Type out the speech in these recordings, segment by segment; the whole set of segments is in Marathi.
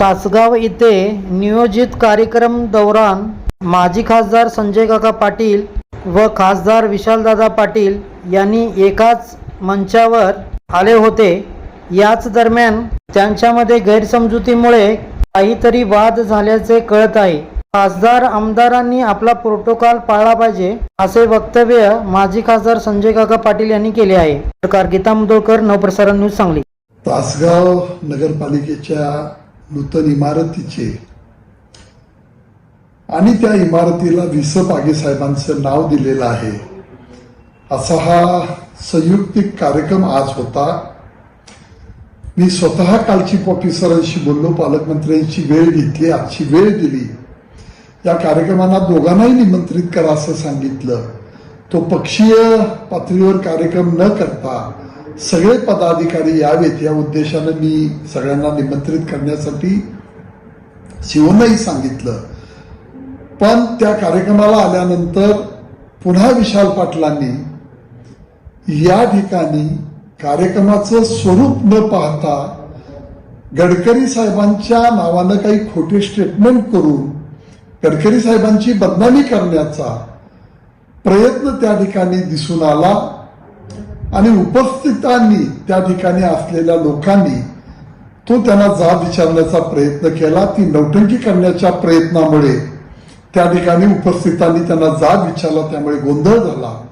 तासगाव येथे नियोजित कार्यक्रम दौरान माजी खासदार संजय काका पाटील व खासदार विशालदादा पाटील यांनी एकाच मंचावर आले होते. याच दरम्यान त्यांच्यामध्ये गैरसमजुतीमुळे काहीतरी वाद झाल्याचे कळत आहे. खासदार आमदारांनी आपला प्रोटोकॉल पाळला पाहिजे असे वक्तव्य माजी खासदार संजय काका पाटील यांनी केले आहे. पत्रकार गीता मुदोळकर नवप्रसारण न्यूज सांगली. तासगाव नगरपालिकेच्या नूतन इमारतीचे. आणि त्या इमारतीला विस पागे साहेबांचं नाव दिलेलं आहे. असा हा संयुक्तिक कार्यक्रम आज होता. मी स्वतः कालची ऑफिसरांशी बोललो पालकमंत्र्यांची वेळ घेतली आजची वेळ दिली. या कार्यक्रमांना दोघांनाही निमंत्रित करा असं सांगितलं. तो पक्षीय पातळीवर कार्यक्रम न करता सगळे पदाधिकारी यावेत या उद्देशाने मी सगळ्यांना निमंत्रित करण्यासाठी शिवनही सांगितलं. पण त्या कार्यक्रमाला आल्यानंतर पुन्हा विशाल पाटलांनी या ठिकाणी कार्यक्रमाचं स्वरूप न पाहता गडकरी साहेबांच्या नावानं काही खोटे स्टेटमेंट करून गडकरी साहेबांची बदनामी करण्याचा प्रयत्न त्या ठिकाणी दिसून आला. आणि उपस्थितांनी त्या ठिकाणी असलेल्या लोकांनी तो त्यांना जाब विचारण्याचा प्रयत्न केला. ती नौटंकी करण्याच्या प्रयत्नामुळे त्या ठिकाणी उपस्थितांनी त्यांना जाब विचारला. त्यामुळे गोंधळ झाला.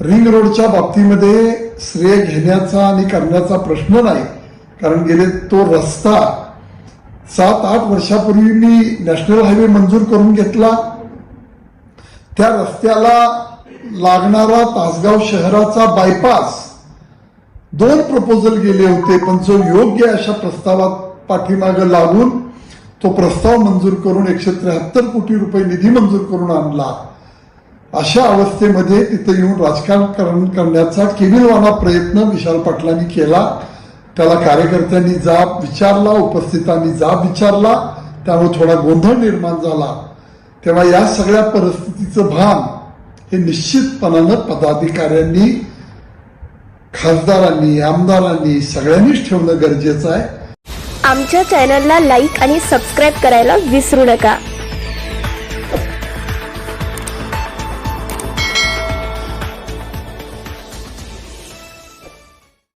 रिंग रोडच्या बाबतीमध्ये श्रेय घेण्याचा आणि करण्याचा प्रश्न नाही. कारण गेले तो रस्ता सात आठ वर्षापूर्वी मी नॅशनल हायवे मंजूर करून घेतला. त्या रस्त्याला लागणारा तासगाव शहराचा बायपास दोन प्रपोजल गेले होते पण जो योग्य अशा प्रस्तावात पाठीमागं लागून तो प्रस्ताव मंजूर करून एकशे त्र्याहत्तर कोटी रुपये निधी मंजूर करून आणला. अशा अवस्थेमध्ये तिथं येऊन राजकारण करण्याचा केविलवाना प्रयत्न विशाल पाटलांनी केला. त्याला कार्यकर्त्यांनी जाब विचारला उपस्थितांनी जाब विचारला त्यामुळे थोडा गोंधळ निर्माण झाला. तेव्हा या सगळ्या परिस्थितीचं भान हे निश्चितपणानं पदाधिकाऱ्यांनी खासदारांनी आमदारांनी सगळ्यांनीच ठेवणं गरजेचं आहे आमच्या चॅनलला लाईक आणि सबस्क्राईब करायला विसरू नका.